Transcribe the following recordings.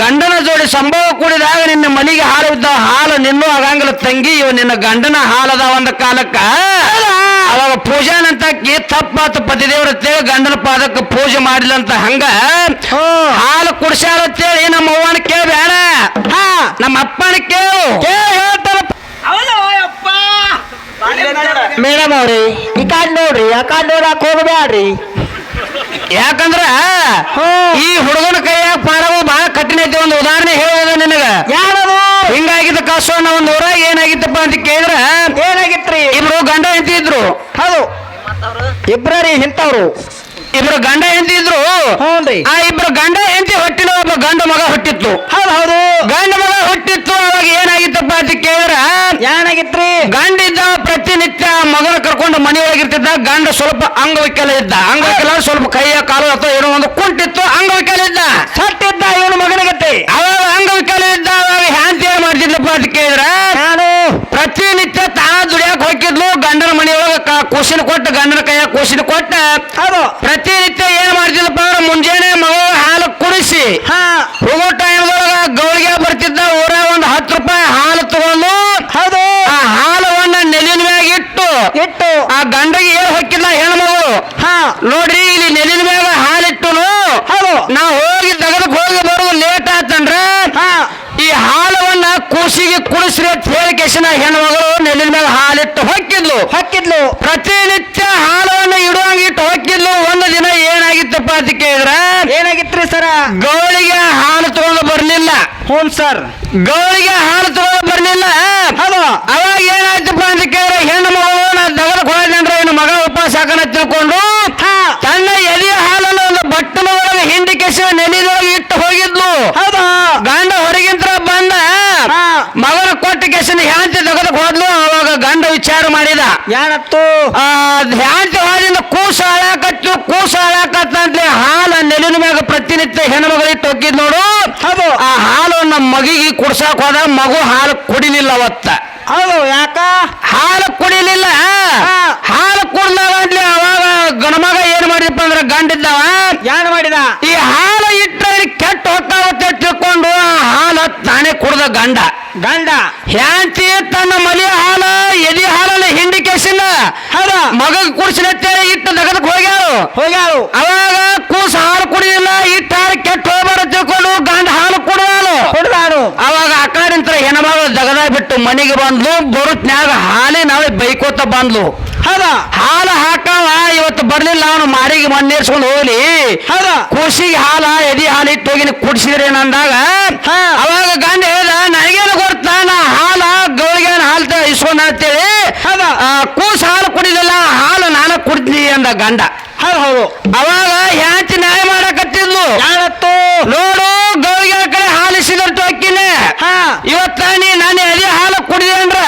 ಗಂಡನ ಜೋಡಿ ಸಂಭವ ಕೂಡಿದಾಗ ನಿನ್ನ ಮನೆಗೆ ಹಾಲು ಇದ್ದ ಹಾಲು ನಿನ್ನೂ ಆಗಂಗಿಲ್ಲ ತಂಗಿ ಇವ ನಿನ್ನ ಗಂಡನ ಹಾಲದ ಒಂದ ಕಾಲಕ್ಕ. ಅವಾಗ ಪೂಜಾನಂತ ತಪ್ಪಾತು ಪತಿದೇವ್ರ ಅಂತೇಳಿ ಗಂಡನ ಪಾದಕ್ಕೆ ಪೂಜೆ ಮಾಡಿಲ್ಲ ಅಂತ ಹಂಗ. ಹಾಲು ಕುಡ್ಸ್ಯಾಳ ಅಂತೇಳಿ ನಮ್ಮ ಅವ್ವನ ಕೇಳ್ಬೇಡ ಬೇಡ ನಮ್ಮ ಅಪ್ಪನ ಕೇಳು. ಮೇಡಮ್ ಅವ್ರಿ ಈ ಕಾಡ್ ನೋಡ್ರಿ ಆ ಕಾಡ್ ನೋಡಕ್ ಹೋಗ್ಬ್ಯಾಡ್ರಿ. ಯಾಕಂದ್ರ. ಈ ಹುಡುಗನ ಕೈಯಾಗ ಪಾಡವು ಬಹಳ ಕಠಿಣ ಐತಿ ಒಂದು ಉದಾಹರಣೆ ಹೇಳುವುದು ನಿನಗ. ಯಾರದು ಹಿಂಗಾಗಿದ್ದ ಅನ್ನ ಒಂದ್ ಊರಾಗ ಏನಾಗಿತ್ತಪ್ಪ ಅಂತ ಕೇಳಿದ್ರ ಏನಾಗಿತ್ರಿ? ಇಬ್ರು ಗಂಡ ಹೆಂಡತಿ ಇದ್ರು. ಹೌದು. ಇಬ್ರರಿ ಇಂಥವ್ರು. ಇಬ್ರು ಗಂಡ ಹೆಂಡತಿ ಇದ್ರು. ಆ ಇಬ್ರು ಗಂಡ ಹೆಂಡತಿ ಹೊಟ್ಟಿನ ಒಬ್ಬ ಗಂಡ ಮಗ ಹುಟ್ಟಿತ್ತು. ಹೌದು ಹೌದು. ಗಂಡ ಮಗ ಹುಟ್ಟಿತ್ತು ಅವಾಗ ಏನಾಗಿತ್ತಪ್ಪ ಅಂತ ಕೇಳಿದ್ರ ಏನಾಗಿತ್ರಿ? ಗಂಡ ಇದ್ದ ಪ್ರತಿನಿತ್ಯ ಮಗನ ಕರ್ಕೊಂಡು ಮನೆಯೊಳಗಿರ್ತಿದ್ದ ಗಂಡ ಸ್ವಲ್ಪ ಅಂಗವಿಕಲ ಇದ್ದ. ಅಂಗವಿಕಲ ಸ್ವಲ್ಪ ಕೈಯ ಕಾಲು ಅಥವಾ ಏನೋ ಒಂದು ಕುಂಟಿತ್ತು ಅಂಗವಿಕಲ ಇದ್ದ. ಸಟ್ಟಿದ್ದ ಇವನು ಮಗನಿಗತ್ತೆ ಅವಾಗ ಅಂಗವಿಕಲ ಇದ್ದ ಅವಾಗ ಹ್ಯಾಂತಿ ಏನ್ ಮಾಡ್ತಿದ್ಲಪ್ಪ ಅಂತ ಕೇಳಿದ್ರ ನಾನು ಪ್ರತಿನಿತ್ಯ ತಾನ ದುಡಿಯಕ್ ಹೋಗಿದ್ಲು ಗಂಡನ ಮನೆಯೊಳಗ ಕೂಸಿನ ಕೊಟ್ಟು ಗಂಡನ ಕೈಯ ಕೂಸಿನ ಕೊಟ್ಟ. ಹೌದು. ಪ್ರತಿನಿತ್ಯ ಏನ್ ಮಾಡ್ತಿದ್ಲಪ್ಪ ಅಂದ್ರೆ ಮುಂಜಾನೆ ಮಗ ಹಾಲು ಕುಡಿಸಿ ಹಾ ಹೋಗೋ ಟೈಮ್ದೊಳಗ ಗೌಳಿಗೆ ಬರ್ತಿದ್ದ ಊರ ಒಂದು ಹತ್ತು ರೂಪಾಯಿ ಹಾಲು ತಗೊಂಡು ಹೌದು ಆ ಹಾಲವನ್ನ ನೆಲಿನ ಮ್ಯಾಗ ಇಟ್ಟು ಇಟ್ಟು ಆ ಗಂಡಗೆ ಏನ್ ಹೊಕ್ಕಿಲ್ಲ ಹೆಣ್ಮಗಳು ಹಾ ನೋಡ್ರಿ ಇಲ್ಲಿ ನೆಲಿನ ಮ್ಯಾಗ ಹಾಲಿಟ್ಟುನು ಹೌದು ನಾ ಹೋಗಿ ತೆಗೆದಕ್ ಹೋಗಿ ಬರೋದು ಲೇಟ್ ಆತಂದ್ರ ಹಾ ಈ ಹಾಲವನ್ನ ಕೂಸಿಗೆ ಕುಡಿಸ್ರಿ ಕೆಸಿನ ಹೆಣ್ಮಗಳು ನೆಲ್ಲಿನ ಮೇಲೆ ಹಾಲಿಟ್ಟು ಹೊಕ್ಕಿದ್ಲು. ಹೊಕ್ಕಿದ್ಲು. ಪ್ರತಿನಿತ್ಯ ಹಾಲನ್ನು ಇಡುವಂಗ ಇಟ್ಟು ಹೊಕ್ಕಿದ್ಲು. ಒಂದು ದಿನ ಏನಾಗಿತ್ತಪ್ಪ ಅಂತ ಕೇಳಿದ್ರ ಏನಾಗಿತ್ರಿ ಸರ? ಗೌಳಿಗೆ ಹಾಲು ತಗೊಂಡು ಬರ್ಲಿಲ್ಲ. ಹ್ಞೂ ಸರ್. ಗೌಳಿಗೆ ಹಾಲು ತಗೊಂಡು ಬರ್ಲಿಲ್ಲ. ಅವಾಗ ಏನಾಯ್ತಪ್ಪ ಅಂತ ಕೇಳಿದ್ರೆ ಹೆಣ್ಣು ಮಗಳು ನಾ ತೆಗೆದಕ್ ಹೋದ್ರೆ ಇನ್ನು ಮಗ ಉಪವಾಸ ಹಾಕನ ತಿಳ್ಕೊಂಡು ಹಾ ತನ್ನ ಎದೆಯ ಹಾಲನ್ನು ಒಂದು ಬಟ್ಟನ ಒಳಗೆ ಹಿಂಡಿ ಕೆಸಿ ನೆನೆದೊಳಗೆ ಇಟ್ಟು ಹೋಗಿದ್ಲು ಹೌದು ಗಂಡ ಹೊರಗಿಂತ್ರ ಬಂದ ಹಾ ಮಗನ ಕೊಟ್ಟ ಕೆಸಿನ ಹ್ಯಾಂತಿ ತೆಗೆದಕ್ ಹೋದ್ಲು ಅವಾಗ ಗಂಡ ವಿಚಾರ ಮಾಡಿದ ಏನತ್ತು ಆ ಹ್ಯಾಂತಿ ಹೋದಿಂದ ಕೂಸ ಹಾಳಾಕತ್ತು ಕೂಸ ಹಾಳಾಕತ್ತಂತೆ ಹಾಲ ನೆಲಿನ ಮ್ಯಾಗ ಪ್ರತಿನಿತ್ಯ ಹೆಣ್ಮಗಳಿಗೆ ಹೋಗಿದ್ ನೋಡು. ಅದು ಆ ಹಾಲು ನಮ್ಮ ಮಗಿಗೆ ಕುಡ್ಸಾಕ್ ಹೋದ ಮಗು ಹಾಲು ಕುಡಿಲಿಲ್ಲ ಅವತ್ತ ಹೌದು ಯಾಕ? ಹಾಲು ಕುಡಿಲಿಲ್ಲ. ಹಾಲು ಕುಡ್ದಾಗ ಅಂದ್ರೆ ಅವಾಗ ಗಣಮಗ ಏನ್ ಮಾಡಿದಪ್ಪ ಅಂದ್ರೆ ಗಂಡಿದ್ದವ? ಏನ್ ಮಾಡಿದ? ಈ ಹಾಲು ಇಟ್ಟರೆ ಕೆಟ್ಟ ಹೊತ್ತಾಗುತ್ತೆ ತಿಳ್ಕೊಂಡು ಆ ಹಾಲು ತಾನೇ ಕುಡ್ದ ಗಂಡ. ಗಂಡ? ಹ್ಯಾಂತಿ ತನ್ನ ಮಲಿ ಹಾಲು ಎದಿ ಹಾಲಲ್ಲಿ ಹಿಂಡಿ ಕೆಸಿನ ಹೌದ ಮಗ ಕುಡಿಸಿನತ್ತೇಳಿ ಇಟ್ಟು ನಗದಕ್ಕೆ ಹೋಗ್ಯಾರು ಹೋಗ್ಯಾಳು. ಅವಾಗ ಕೂಸ ಹಾಲು ಕುಡಿಲಿಲ್ಲ ಇಟ್ಟು ಹಾಲು ಕೆಟ್ಟ ಹೋಗ್ಬಾರ ತಿಳ್ಕೊಂಡು ಗಂಡ ಹಾಲು ಕುಡಿದಾನು ಕುಡಿದಾನು ಅವಾಗ ಆ ಕಡೆಂತ್ರ ಹೆಣ್ಮಗಳು ದಗದ ಬಿಟ್ಟು ಮನೆಗೆ ಬಂದ್ಲು ಬರುತ್ನ್ಯಾಗ ಹಾಲಿ ನಾವೇ ಬೈಕೋತ ಬಂದ್ಲು. ಹೌದ? ಹಾಲು ಹಾಕವ ಇವತ್ತು ಬರ್ಲಿಲ್ಲ ಅವನು ಮಾರಿಗೆ ಮಣ್ಣೇರ್ಸ್ಕೊಂಡು ಹೋಗ್ಲಿ. ಹೌದ? ಕೂಸಿಗೆ ಹಾಲ ಎದಿ ಹಾಲು ಇಟ್ಟು ಹೋಗಿ ಕುಡಿಸಿದ್ರೆ ಅಂದಾಗ ಅವಾಗ ಗಂಡ ಹೇಳ್ದ ನನಗೇನು ಗೊತ್ತಾ ನಾ ಹಾಲ ಗೌಳಿಗೆ ಹಾಲು ತ- ಇಸ್ಕೊಂಡ ಅಂತೇಳಿ ಹೌದ ಆ, ಕೂಸ್ ಹಾಲು ಕುಡಿಲಿಲ್ಲ ಹಾಲು ನಾನು ಕುಡ್ತೀನಿ ಅಂದ ಗಂಡ. ಹೌದು ಹೌದು. ಅವಾಗ ಹ್ಯಾಂತಿ ನ್ಯಾಯ ಮಾಡಕತ್ತಿದ್ಲು. ಏನತ್ತು ನೋಡು ಗೌಳಿಗೆ ಕಡೆ ಹಾಲಿಸಿದಟ್ಟು ಅಕ್ಕಿನೇ. ಇವತ್ತ ನೀ ನಾನು ಎದೆ ಹಾಲು ಕುಡಿದೆ ಅಂದ್ರ.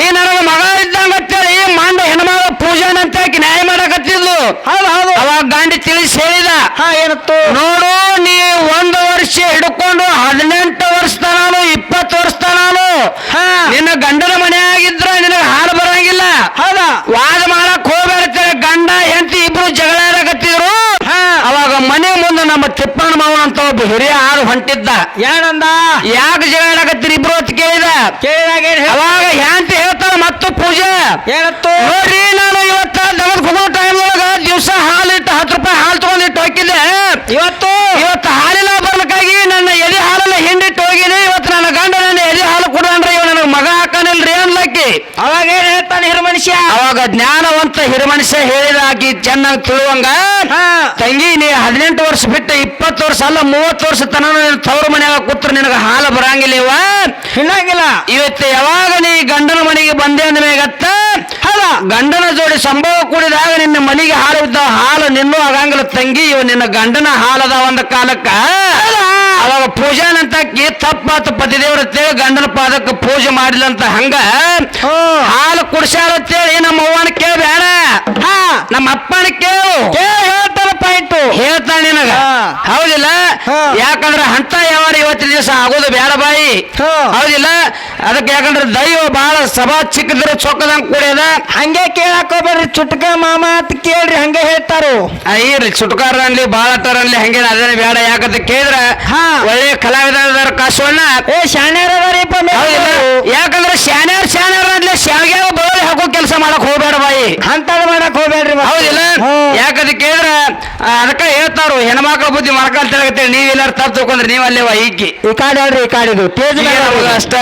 ನೀ ನನಗೆ ಮಗ ಇದ್ದಂಗ ಅಂತೇಳಿ ಮಂಡ ಹೆಣ್ಮಗ ಪೂಜಾನ ಅಂತ ಆಕಿ ನ್ಯಾಯ ಮಾಡಕತ್ತಿದ್ಲು. ಹೌದು ಹೌದು. ಅವಾಗ ಗಂಡ ತಿಳಿಸಿ ಹೇಳಿದ ಹಾ ಏನತ್ತು? ನೋಡು ನೀ ಒಂದು ವರ್ಷ ಹಿಡ್ಕೊಂಡು ಹದಿನೆಂಟು ವರ್ಷ ತನಾನು ಇಪ್ಪತ್ತು ವರ್ಷ ತನಾನು ಹಾ. ನಿನ್ನ ಗಂಡನ ಮನೆ ಆಗಿದ್ರ ನಿನಗೆ ಹಾಲು ಬರಂಗಿಲ್ಲ ಹೌದ ವಾದ ಮಾಡಕ್ ಹೋಗ್ಬೇಡ್ತಾರೆ ಗಂಡ ಹೆಂಡತಿ ಇಬ್ರು ಜಗಳ ಆಡಕತ್ತಿದ್ರು ಹಾ ಅವಾಗ ಮನೆ ಮುಂದೆ ನಮ್ಮ ತಿಪ್ಪಣ್ಣ ಮಾವನ ಅಂತ ಒಬ್ಬ ಹಿರಿಯ ಆರು ಹೊಂಟಿದ್ದ. ಏನಂದ ಯಾಕೆ ಜಗಳಾಗತ್ತೀರಿ ಇಬ್ರು ಅಂತ ಕೇಳಿದ. ಕೇಳಿದಾಗ ಏನ್ ಹೇಳ್- ಅವಾಗ ಹ್ಯಾಂತಿ ಹೇಳ್ತಾಳ ಮತ್ತು ಪೂಜೆ. ಏನತ್ತು? ನೋಡ್ರಿ ನಾನು ಇವತ್ತ ದಗದ್ ಹೋಗೋ ಟೈಮ್ ಒಳಗ ದಿವಸ ಹಾಲು ಇಟ್ಟು ಹತ್ತು ರೂಪಾಯಿ ಹಾಲು ತಗೊಂಡಿಟ್ಟು ಹೋಗಿದ್ದೆ. ಇವತ್ತು? ಇವತ್ತು ಹಾಲಿನ ಬರ್ಲಿಕ್ಕಾಗಿ ನನ್ನ ಎದೆ ಹಾಲನ್ನ ಹಿಂಡಿಟ್ಟು ಹೋಗಿನಿ. ಇವತ್ತು ನನ್ನ ಗಂಡ ನನ್ನ ಎದೆ ಹಾಲು ಕೊಡಂದ್ರೆ ಇವ ನನಗೆ ಮಗ ಹಾಕನಿಲ್ರಿ ಅನ್ಲಕ್ಕಿ. ಅವಾಗ ಏನ್ ಹೇಳ್ತಾನೆ ಹಿರ ಮನುಷ್ಯ? ಅವಾಗ ಜ್ಞಾನವಂತ ಹಿರಮನುಷ್ಯ ಹೇಳಿದ ಆಕಿ ಚೆನ್ನಾಗಿ ತಿಳುವಂಗ ತಂಗಿ ನೀ ಹದಿನೆಂಟು ವರ್ಷ ಬಿಟ್ಟು ಇಪ್ಪತ್ತು ವರ್ಷ ಅಲ್ಲ ಮೂವತ್ತು ವರ್ಷ ತನ ತವರು ಮನ್ಯಾಗ ಕೂತ್ರ ನಿನಗೆ ಹಾಲು ಬರಂಗಿಲ್ಲ ಇವ ಹಿನ್ನಂಗಿಲ್ಲ ಇವತ್ತು ಯಾವಾಗ ನೀ ಗಂಡನ ಮನೆಗೆ ಬಂದೆ ಅಂದ ಮೇಗತ್ತ ಅಲ್ಲ ಗಂಡನ ಜೋಡಿ ಸಂಭವ ಕೂಡಿದಾಗ ನಿನ್ನ ಮನೆಗೆ ಹಾಲು ಇದ್ದ ಹಾಲು ನಿನ್ನೂ ಆಗಂಗಿಲ್ಲ ತಂಗಿ ಇವ ನಿನ್ನ ಗಂಡನ ಹಾಲದ ಒಂದು ಕಾಲಕ್ಕ. ಅವಾಗ ಪೂಜಾನಂತಕ್ಕಿ ತಪ್ಪಾತು ಪತಿದೇವ್ರ ಅಂತೇಳಿ ಗಂಡನ ಪಾದಕ್ಕೆ ಪೂಜೆ ಮಾಡಿಲ್ಲ ಅಂತ ಹಂಗ ಹಾಲು ಕುಡ್ಸ್ಯಾರ ಅಂತೇಳಿ ನಮ್ಮ ಅವ್ವನ ಕೇಳ್ಬೇಡ ಹಾ. ನಮ್ಮ ಅಪ್ಪನ ಕೇಳು. ಏ ಹೇಳ್ತಾರ ಪಾಯಿಂಟು ಹೇಳ್ತಾನೆ ನಿನಗ ಹಾ. ಹೌದಿಲ್ಲ ಹಾ. ಯಾಕಂದ್ರೆ ಹಂತ ಯಾವಾರ ಇವತ್ತಿನ ದಿವಸ ಆಗೋದು ಬೇಡ ಬಾಯಿ. ಹೌದಿಲ್ಲ? ಅದಕ್ಕೆ ಯಾಕಂದ್ರೆ ದೈವ ಬಹಳ ಸಭಾ ಚಿಕ್ಕದ್ರ ಚೊಕ್ಕದಂಗ್ ಕೂಡ ಹಂಗೆ ಕೇಳಾಕ ಹೋಗ್ಬೇಡ್ರಿ ಚುಟ್ಕ ಮಾಮ ಅಂತ ಕೇಳ್ರಿ ಹಂಗೆ ಹೇಳ್ತಾರು. ಐರಿ ಚುಟ್ಕಾರ ಅನ್ಲಿ ಬಾಳಟ್ಟಾರ ಅನ್ಲಿ ಹಂಗೆ ಅದೇನ ಬೇಡ. ಯಾಕಂತ ಕೇಳಿದ್ರ ಹಾ. ಒಳ್ಳೆ ಕಲಾವಿದರ ಕಾಸೋಣ ಏ ಶಾಣ್ಯಾರ ಯಾಕಂದ್ರೆ ಶಾಣ್ಯಾರ ಶಾಣ್ಯಾರ ಅನ್ಲಿ ಶಾವ್ಯಾವ ಬೋಳಿ ಹಾಕೋ ಕೆಲಸ ಮಾಡಕ್ ಹೋಗ್ಬೇಡ ಬಾಯಿ. ಹಂತ ಮಾಡಕ್ ಹೋಗ್ಬೇಡ್ರಿ. ಹೌದಿಲ್ಲ? ಯಾಕಂತ ಯಾಕಂದ್ರೆ ಕೇಳಿದ್ರ ಅದಕ್ಕ ಹೇಳ್ತಾರು ಹೆಣ್ಮಕ್ಳ ಬುದ್ಧಿ ಮಾಡ್ಕೊಂತೇಳಿ ತಿಳಗತ್ತೇಳಿ ನೀವ್ ಎಲ್ಲಾರು ತಪ್ಪು ತಗೊಂಡ್ರೆ ನೀವು ಅಲ್ಲೇ ಈ ಕಾಡ್ ಹೇಳ್ರಿ ಈ ಕಾಡಿದು ಟೇಜ್ ಅಷ್ಟ.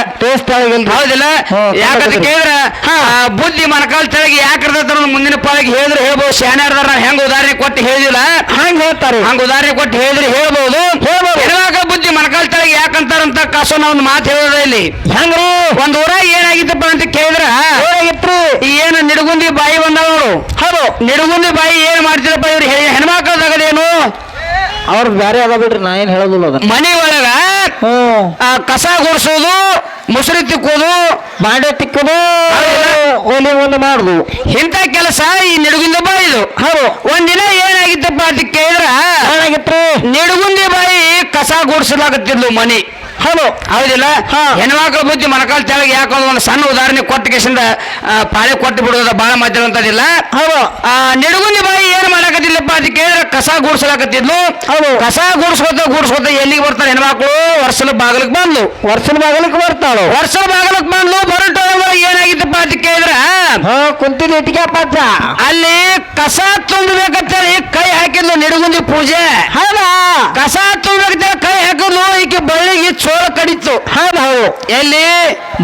ಹೌದಿಲ್ಲ? ಯಾಕಂತ ಕೇಳಿದ್ರೆ ಬುದ್ಧಿ ಮನಕಾಲ್ ತೆಳಗಿ ಯಾಕೆ ಅನ್ನೋದು ಮುಂದಿನ ಪಾಲಿಗೆ ಹೇಳಿದ್ರೆ ಹೇಳ್ಬೋದು. ಶಾನ್ಯಾರ್ದಾರ ನಾವು ಹೆಂಗ್ ಉದಾಹರಣೆ ಕೊಟ್ಟು ಹೇಳಿದಿಲ್ಲ? ಹಂಗ ಹೇಳ್ತಾರೆ. ಹಂಗ ಉದಾಹರಣೆ ಕೊಟ್ಟು ಹೇಳಿದ್ರೆ ಹೇಳ್ಬೋದು. ಹೇಳ್ಬೋದು. ಹೆಣ್ಮಕ್ಳ ಬುದ್ಧಿ ಮನಕಾಲ್ ತೆಳಗೆ ಯಾಕಂತಾರಂತ ಕಾಸು ನಾವು ಒಂದು ಮಾತು ಹೇಳೋದ ಇಲ್ಲಿ. ಹೆಂಗ್ರಿ? ಒಂದ್ ಊರಾಗ ಏನಾಗಿತ್ತಪ್ಪ ಅಂತ ಕೇಳಿದ್ರ ಏನಾಗಿತ್ತು? ಏನು ನಿಡಗುಂದಿ ಬಾಯಿ ಬಂದಾವ ನೋಡು. ಹೌದು. ನಿಡಗುಂದಿ ಬಾಯಿ ಏನ್ ಮಾಡ್ತಿರಪ್ಪ ಇವ್ರು ಹೆಣ್ಮಕ್ಳದಾಗದೇನು ಅವ್ರದ್ದು ಬೇರೆ ಅದ ಬಿಡ್ರಿ ನಾ ಏನ್ ಹೇಳೋದಿಲ್ಲ ಅದನ್ನ. ಮನಿ ಒಳಗ ಆ, ಕಸ ಗುಡಿಸೋದು ಮುಸುರಿ ತಿಕ್ಕೋದು ಬಾಂಡೆ ತಿಕ್ಕೋದು ಓಲಿ ಒಂದು ಮಾಡುದು. ಇಂಥ ಕೆಲಸ ಈ ನಿಡುಗುಂದ ಬಾಯಿದು. ಹೌದು. ಒಂದಿನ ಏನಾಗಿತ್ತಪ್ಪ ಅಂತ ಕೇಳಿದ್ರ? ಏನಾಗಿತ್ತು ನಿಡಗುಂದಿ ಬಾಯಿ ಕಸ ಗುಡಿಸಲಾಗತ್ತಿದ್ಲು ಮನಿ. ಹೌದು. ಹೌದಿಲ್ಲ? ಹಾ. ಹೆಣ್ಮಕ್ಳ ಬುದ್ಧಿ ಮನಕಾಲ ತೆಳಗೆ ಯಾಕಂದ್ರೆ ಒಂದು ಸಣ್ಣ ಉದಾಹರಣೆ ಕೊಟ್ಟ ಕೇಸಿಂದ ಪಾಳೆ ಕೊಟ್ಟು ಬಿಡೋದ ಬಹಳ ಮಾತಾಡುವಂತದಿಲ್ಲ ಹೌದು. ಆ ನಿಡಗುಂದಿ ಬಾಯಿ ಏನ್ ಮಾಡಕತ್ತಿಲ್ಲಪ್ಪ ಅದಕ್ಕೆ ಕೇಳಿದ್ರೆ ಕಸ ಗೂಡ್ಸಲಾಕತ್ತಿದ್ಲು. ಹೌದು. ಕಸ ಗೂಡ್ಸ್ಕೊತ ಗೂಡ್ಸ್ಕೊತ ಎಲ್ಲಿಗೆ ಬರ್ತಾರೆ ಹೆಣ್ಮಕ್ಳು? ವರ್ಷದ ಬಾಗಲಕ್ಕೆ ಬಂದ್ಲು. ವರ್ಷದ ಬಾಗಲಕ್ಕೆ ಬರ್ತಾಳು. ವರ್ಷದ ಬಾಗಲಕ್ಕೆ ಬಂದ್ಲು ಬರಟೋ ಏನಾಗಿತ್ತಪ್ಪ ಅದಕ್ಕೆ ಕೇಳಿದ್ರ ಹಾ ಕುಂತಿದ್ ಇಟ್ಟಿಗೆ ಪಾತ್ರ. ಅಲ್ಲಿ ಕಸ ತುಂಬಬೇಕಂತೇಳಿ ಕೈ ಹಾಕಿದ್ಲು ನಿಡಗುಂದಿ ಪೂಜೆ. ಹೌದಾ? ಕಸ ತುಂಬಬೇಕಂತೇಳಿ ಕೈ ಹಾಕಿದ್ಲು ಈಕೆ ಬಳ್ಳಿಗೆ ಚೋಳ ಕಡಿತು ಹೌದು? ಹೌದು ಎಲ್ಲಿ?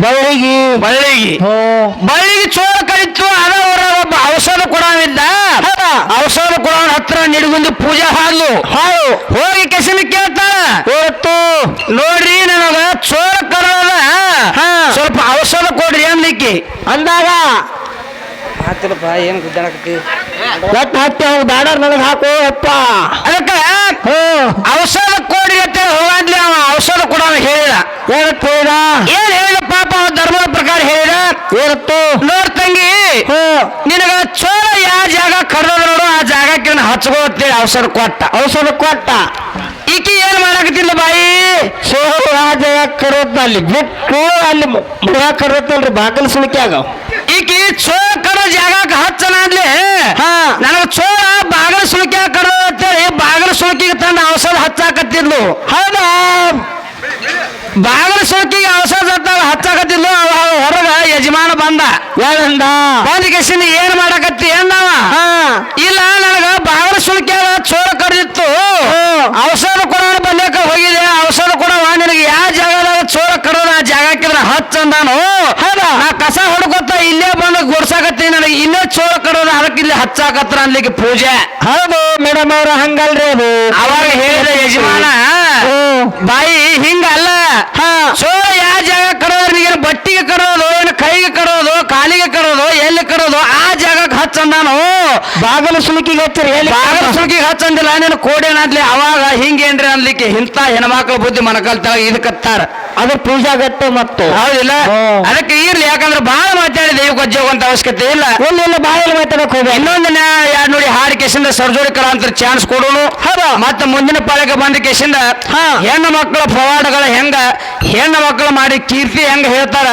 ಬಳ್ಳಿಗೆ. ಬಳ್ಳಿಗೆ. ಬಳ್ಳಿಗೆ ಚೋಳ ಕಡಿತು ಅದ ಒಬ್ಬ ಔಷಧ ಕೊಡವಿದ್ದ. ಔಷಧ ಕೊಡೋಣ ಹತ್ರ ನಿಡಗುಂದಿ ಪೂಜೆ ಹಾಲು ಹೌದು. ಹೋಗಿ ಕೆಸಿನ ಕೇಳ್ತಾಳ. ಇವತ್ತು ನೋಡ್ರಿ ನನಗ ಚೋಳ ಕರೋದ ಹಾ. ಸ್ವಲ್ಪ ಔಷಧ ಕೊಡ್ರಿ ಅನ್ಲಿಕ್ಕೆ ಅಂದಾಗ ಆತಿಲ್ಲಪ್ಪ ಏನು ಗುದ್ದಾಡಕತ್ತಿ? ಎಟ್ ಹತ್ತಿ ಅವ್ನು ಬ್ಯಾಡರ್ ನನಗೆ ಹಾಕು ಅಪ್ಪ ಅದಕ್ಕ ಔಷಧ ಕೊಡಿ ಅಂತ ಹೋಗಾದ್ಲಿ ಅವ ಔಷಧ ಕೊಡೋಣ ಹೇಳಿದ. ಏನತ್ತು ಹೇಳಿದ? ಏನ್ ಹೇಳಿದ ಪಾಪ ಅವ ಧರ್ಮದ ಪ್ರಕಾರ ಹೇಳಿದ? ಏನತ್ತು? ನೋಡ್ ತಂಗಿ ನಿನಗ ಚೋಳ ಯಾವ ಜಾಗ ಕಡ್ದದ ನೋಡು ಆ ಜಾಗಕ್ಕೆ ಹಚ್ಕೋ ಅಂತೇಳಿ ಔಷಧ ಕೊಟ್ಟ. ಔಷಧ ಕೊಟ್ಟ? ಈಕಿ ಏನ್ ಮಾಡಕತ್ತಿಲ್ಲ ಬಾಯಿ? ಸೋರು ಜಾಗ ಕರೋತ್ ಅಲ್ಲಿ ಬಿಟ್ಟು ಅಲ್ಲಿ ಮುಗ ಕರೋತ್ತಲ್ರಿ ಬಾಕಲ್ ಸುಳಿಕ್ಯಾಗ ಈಕಿ ಚೋಳ ಕಡೋ ಜಾಗಕ್ಕೆ ಹಚ್ಚನ ಅಂದ್ಲಿ ಹಾ. ನನಗ ಚೋಳ ಬಾಗಲ ಸುಳಕಿ ಕಡೋ ಅಂತೇಳಿ ಬಾಗಲ ಸುಳಕಿಗೆ ತಂದ ಔಷಧ ಹಚ್ಚಾಕತ್ತಿದ್ಲು. ಹೌದಾ? ಬಾಗಲ ಸುಳಕಿಗೆ ಔಷಧ ಹಚ್ಚಾಕತ್ತಿದ್ಲು ಹೊರಗ ಯಜಮಾನ ಬಂದ. ಏನಂದ ಬಂದ ಕೆಸಿನ ಏನ್ ಮಾಡಕತ್ತಿ ಎಂದವ ಹಾ. ಇಲ್ಲ ನನಗ ಬಾಗಲ ಸುಳ್ಕ್ಯಾಗ ಚೋಳ ಕಡ್ದಿತ್ತು. ಔಷಧ ಕೊಡೋಣ ಬಂದಕ್ಕ ಹೋಗಿದೆ ಔಷಧ ಕೊಡವ ನಿನಗೆ ಯಾವ ಜಾಗದಾಗ ಚೋಳ ಕಡೋದ ಆ ಜಾಗಕ್ಕಿದ್ರ ಹಚ್ಚ ಅಂದಾನು ಹೌದಾ? ನಾ ಕಸ ಹೊಡ್ಕೊತ ಇಲ್ಲೇ ಬಂದು ಗುಡ್ಸಾಕತ್ತೀನಿ ನನಗೆ ಇಲ್ಲೇ ಚೋಳ ಕಡೋದ ಅದಕ್ಕೆ ಇಲ್ಲಿ ಹಚ್ಚಾಕತ್ರ ಅನ್ಲಿಕ್ಕೆ ಪೂಜೆ ಹೌದು ಮೇಡಮ್ ಅವ್ರ ಹಂಗಲ್ರಿ ಅದು ಅವಾಗ ಹೇಳಿದ ಯಜಮಾನ ಹ್ಮ್. ಬಾಯಿ ಹಿಂಗ ಅಲ್ಲ ಹಾ. ಚೋಳ ಯಾವ ಜಾಗ ಕಡೋದ್ರ ನೀಗೇನು ಬಟ್ಟಿಗೆ ಕಡೋದು ಏನು ಕೈಗೆ ಕಡೋದು ಕಾಲಿಗೆ ಕಡೋದು ಎಲ್ಲಿ ಕಡೋದು ಆ ಜಾಗಕ್ಕೆ ಹಚ್ಚಂದಾನು? ಬಾಗಲ ಸುಲುಕಿಗೆ ಹಚ್ಚಿರಿ ಹೇಳಿ. ಬಾಗಲ ಸುಲುಕಿಗೆ ಹಚ್ಚಂದಿಲ್ಲ ನೀನು ಕೋಡೇನಾದ್ಲಿ ಅವಾಗ ಹಿಂಗೇನ್ರಿ ಅನ್ಲಿಕ್ಕೆ ಇಂಥ ಹೆಣ್ಮಕ್ಳ ಬುದ್ಧಿ ಮನಕಲ್ತಾಗ ಇದಕ್ಕತ್ತಾರ ಅದು ಗಟ್ಟು ಮತ್ತು. ಹೌದಿಲ್ಲ? ಅದಕ್ಕೆ ಇರ್ಲಿ ಯಾಕಂದ್ರೆ ಬಹಳ ಮಾತಾಡಿದೆ ಇವ್ ಗೊಜ್ಜೋಗ ಅಂತ ಅವಶ್ಯಕತೆ ಇಲ್ಲ. ಇಲ್ಲ ಬಾಯಲ್ಲಿ ಮಾತಾಡಕ್ ಹೋಗಿ ಇನ್ನೊಂದು ಯಾರು ನೋಡಿ ಹಾಡಿ ಕೇಸಿಂದ ಸರ್ಜೋರಿ ಕಲಾಂತರ ಚಾನ್ಸ್ ಕೊಡೋನು. ಹೌದು. ಮತ್ತೆ ಮುಂದಿನ ಪಾಳಿಗೆ ಬಂದ ಕೇಸಿಂದ ಹಾ. ಹೆಣ್ಣು ಮಕ್ಕಳ ಪವಾಡಗಳ ಹೆಂಗ ಹೆಣ್ಣು ಮಕ್ಕಳು ಮಾಡಿ ಕೀರ್ತಿ ಹೆಂಗ ಹೇಳ್ತಾರ?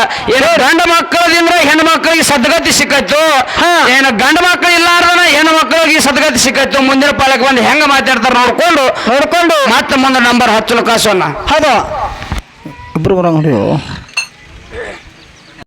ಗಂಡು ಮಕ್ಕಳದಿಂದ ಹೆಣ್ಣು ಮಕ್ಕಳಿಗೆ ಸದ್ಗತಿ ಸಿಕ್ಕತ್ತು ಹಾ. ಏನು ಗಂಡು ಮಕ್ಕಳು ಇಲ್ಲಾರ್ದನ ಹೆಣ್ಣು ಮಕ್ಕಳಿಗೆ ಸದ್ಗತಿ ಸಿಕ್ಕತ್ತು ಮುಂದಿನ ಪಾಲಕ ಬಂದು ಹೆಂಗ ಮಾತಾಡ್ತಾರ ನೋಡ್ಕೊಂಡು. ನೋಡ್ಕೊಂಡು. ಮತ್ತೆ ಮುಂದೆ ನಂಬರ್ ಹಚ್ಚಲು ಕಾಸೋಣ ಹೌದು. ಇಬ್ರು ಬರಂಗ್